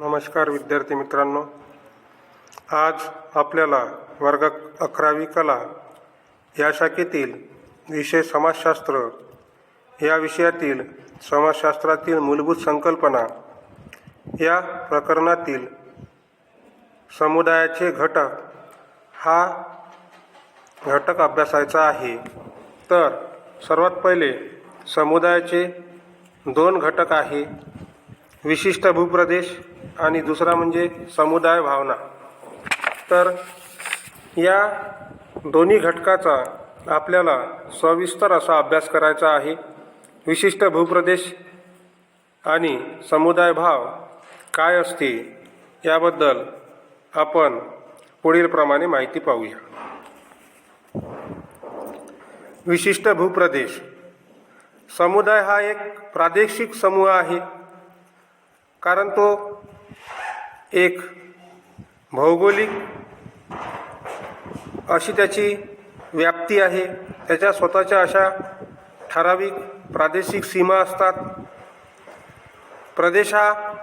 नमस्कार विद्यार्थी मित्रांनो. आज आपल्याला वर्ग अकरावी कला या शाखेतील विषय समाजशास्त्र या विषयातील समाजशास्त्रातील मूलभूत संकल्पना या प्रकरणातील समुदायाचे घटक हा घटक अभ्यासायचा आहे. तर सर्वात पहिले समुदायाचे दोन घटक आहे. विशिष्ट भूप्रदेश आणि दुसरा म्हणजे समुदाय भावना. तर या दोन्ही घटकाचा आपल्याला सविस्तर असा अभ्यास करायचा आहे. विशिष्ट भूप्रदेश आणि समुदाय भाव काय असते याबद्दल आपण पुढीलप्रमाणे माहिती पाहूया. विशिष्ट भूप्रदेश. समुदाय हा एक प्रादेशिक समूह आहे. कारण तो एक भौगोलिक अशी त्याची व्याप्ती आहे. त्याच्या स्वतःच्या अशा ठराविक प्रादेशिक सीमा असतात. प्रदेश हा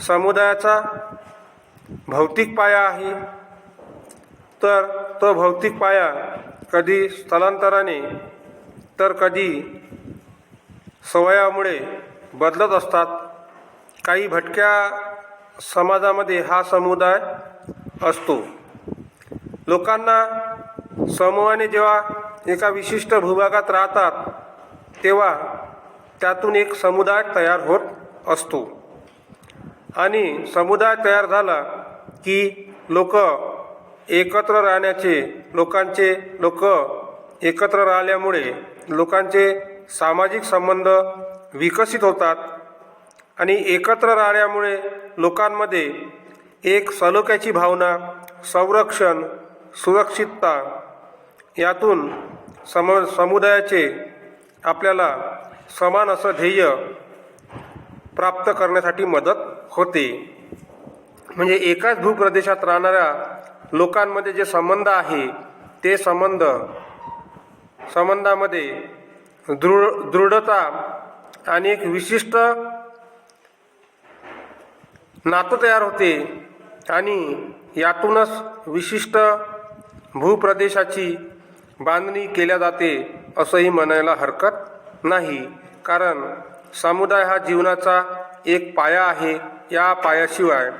समुदायाचा भौतिक पाया आहे. तर तो भौतिक पाया कधी स्थलांतराने तर कधी सवयामुळे बदलत असतात. काही भटक्या समाजामध्ये हा समुदाय असतो. लोकांना समूहाने जेव्हा एका विशिष्ट भूभागात राहतात तेव्हा त्यातून एक समुदाय तयार होत असतो. आणि समुदाय तयार झाला की लोक एकत्र राहण्याचे लोकांचे लोक एकत्र राहिल्यामुळे लोकांचे सामाजिक संबंध विकसित होतात. आणि एकत्र राहण्यामुळे लोकांमध्ये एक सलोख्याची भावना संरक्षण सुरक्षितता यातून सम समुदायाचे आपल्याला समान असं ध्येय प्राप्त करण्यासाठी मदत होते. म्हणजे एकाच भूप्रदेशात राहणाऱ्या लोकांमध्ये जे संबंध आहे ते संबंध संबंधामध्ये दृढ दृढता आणि एक विशिष्ट नातं तयार होते आणि यातूनच विशिष्ट भूप्रदेशाची बांधणी केल्या जाते असंही म्हणायला हरकत नाही. कारण समुदाय हा जीवनाचा एक पाया आहे. या पायाशिवाय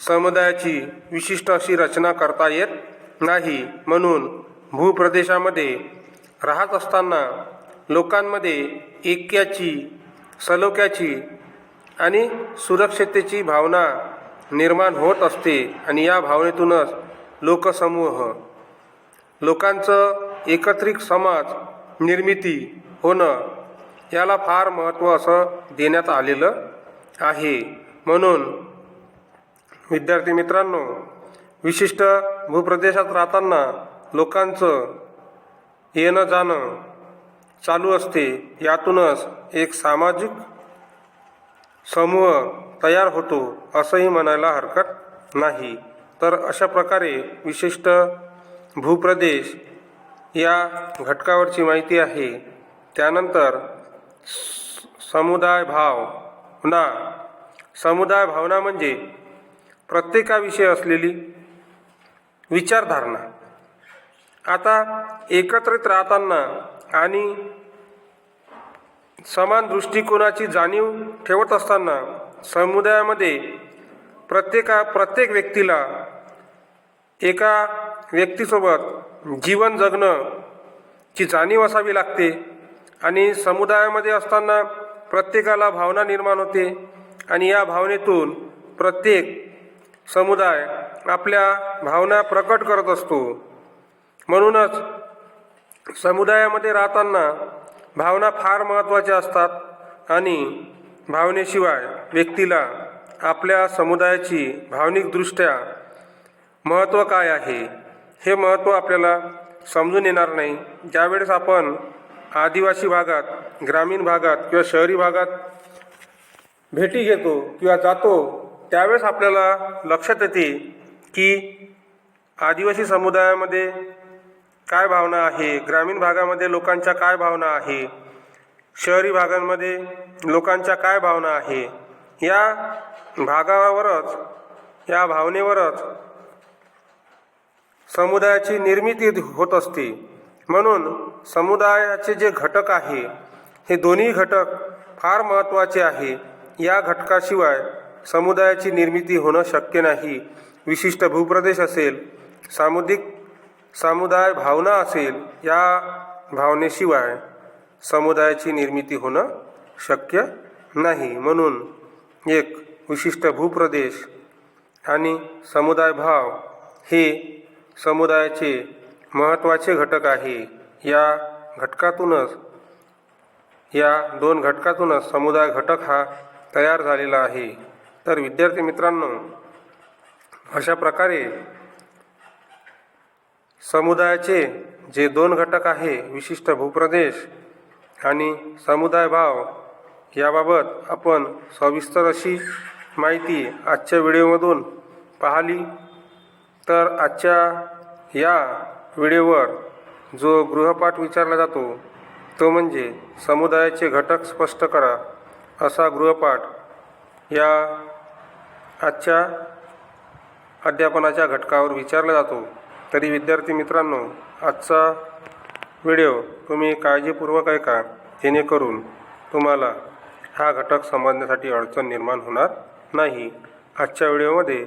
समुदायाची विशिष्ट अशी रचना करता येत नाही. म्हणून भूप्रदेशामध्ये राहत असताना लोकांमध्ये ऐक्याची सलोख्याची आणि सुरक्षिततेची भावना निर्माण होत असते आणि या भावनेतूनच लोकसमूह लोकांचं एकत्रित समाज निर्मिती होणं याला फार महत्त्व असं देण्यात आलेलं आहे. म्हणून विद्यार्थी मित्रांनो विशिष्ट भूप्रदेशात राहताना लोकांचं येणं जाणं चालू असते. यातूनच एक सामाजिक समूह तयार होतो असंही म्हणायला हरकत नाही. तर अशा प्रकारे विशिष्ट भूप्रदेश या घटकावरची माहिती आहे. त्यानंतर समुदाय समुदाय भावना समुदाय भावना म्हणजे प्रत्येकाविषयी असलेली विचारधारणा. आता एकत्रित राहताना आणि समान दृष्टिकोनाची जाणीव ठेवत असताना समुदायामध्ये प्रत्येका प्रत्येक व्यक्तीला एका व्यक्तीसोबत जीवन जगणं ची जाणीव असावी लागते आणि समुदायामध्ये असताना प्रत्येकाला भावना निर्माण होते आणि या भावनेतून प्रत्येक समुदाय आपल्या भावना प्रकट करत असतो. म्हणूनच समुदायामध्ये राहताना भावना फार महत्त्वाच्या असतात आणि भावनेशिवाय व्यक्तीला आपल्या समुदायाची भावनिकदृष्ट्या महत्त्व काय आहे हे महत्त्व आपल्याला समजून येणार नाही. ज्यावेळेस आपण आदिवासी भागात ग्रामीण भागात किंवा शहरी भागात भेटी घेतो किंवा जातो त्यावेळेस आपल्याला लक्षात येते की आदिवासी समुदायामध्ये काय भावना आहे? ग्रामीण भागामध्ये लोकांच्या काय भावना आहे? शहरी भागांमध्ये लोकांच्या काय भावना आहे? या भागावरच या भावनेवरच समुदायाची निर्मिती होत असते. म्हणून समुदायाचे जे घटक आहे हे दोन्ही घटक फार महत्त्वाचे आहे. या घटकाशिवाय समुदायाची निर्मिती होणं शक्य नाही. विशिष्ट भूप्रदेश असेल सामुदायिक समुदाय भावना असेल या भावनेशिवाय समुदायाची निर्मिती होणं शक्य नाही. म्हणून एक विशिष्ट भूप्रदेश आणि समुदाय भाव हे समुदायाचे महत्त्वाचे घटक आहे. या घटकातूनच या दोन घटकातूनच समुदाय घटक हा तयार झालेला आहे. तर विद्यार्थी मित्रांनो अशा प्रकारे समुदायाचे जे दोन घटक आहे विशिष्ट भूप्रदेश आणि समुदाय भाव याबाबत आपण सविस्तर अशी माहिती आजच्या व्हिडिओमधून पाहिली. तर आजच्या या व्हिडिओवर जो गृहपाठ विचारला जातो तो म्हणजे समुदायाचे घटक स्पष्ट करा असा गृहपाठ या आजच्या अध्यापनाच्या घटकावर विचारला जातो. तरी विद्यार्थी मित्रांनो आजचा व्हिडिओ तुम्ही काळजीपूर्वक ऐका. जेणेकरून तुम्हाला हा घटक समजण्यासाठी अडचण निर्माण होणार नाही. आजच्या व्हिडिओमध्ये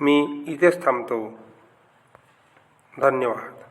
मी इथेच थांबतो. धन्यवाद.